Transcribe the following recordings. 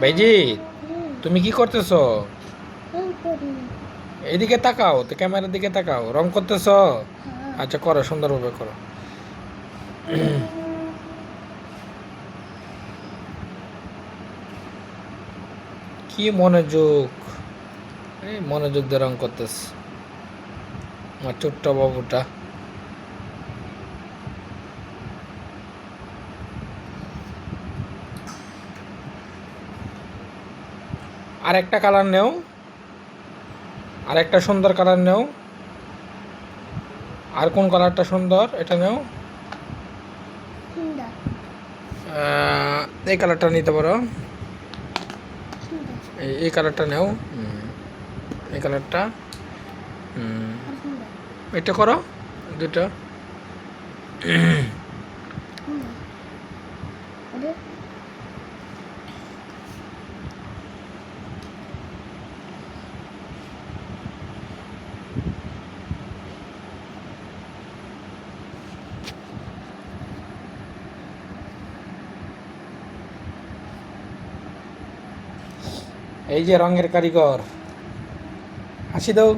ভাইজি তুমি কি করতেছো? এদিকে তাকাও তো ক্যামেরার দিকে তাকাও। রং করতেছ? আচ্ছা করো সুন্দরভাবে করো। কি মনোযোগ? এই মনোযোগ দিয়ে রং করতেছ। আমার ছোট্ট বাবুটা। আর একটা কালার নেও। আর একটা সুন্দর কালার নেও। আর কোন কালারটা সুন্দর এটা নেও। এই কালারটা নিতে পারো। এই এই কালারটা নেও। এই কালারটা। এটা করো দুটো। এই যে রঙের কারিগর। হাসি দাও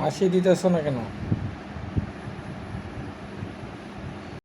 হাসি দিতেছ না কেন?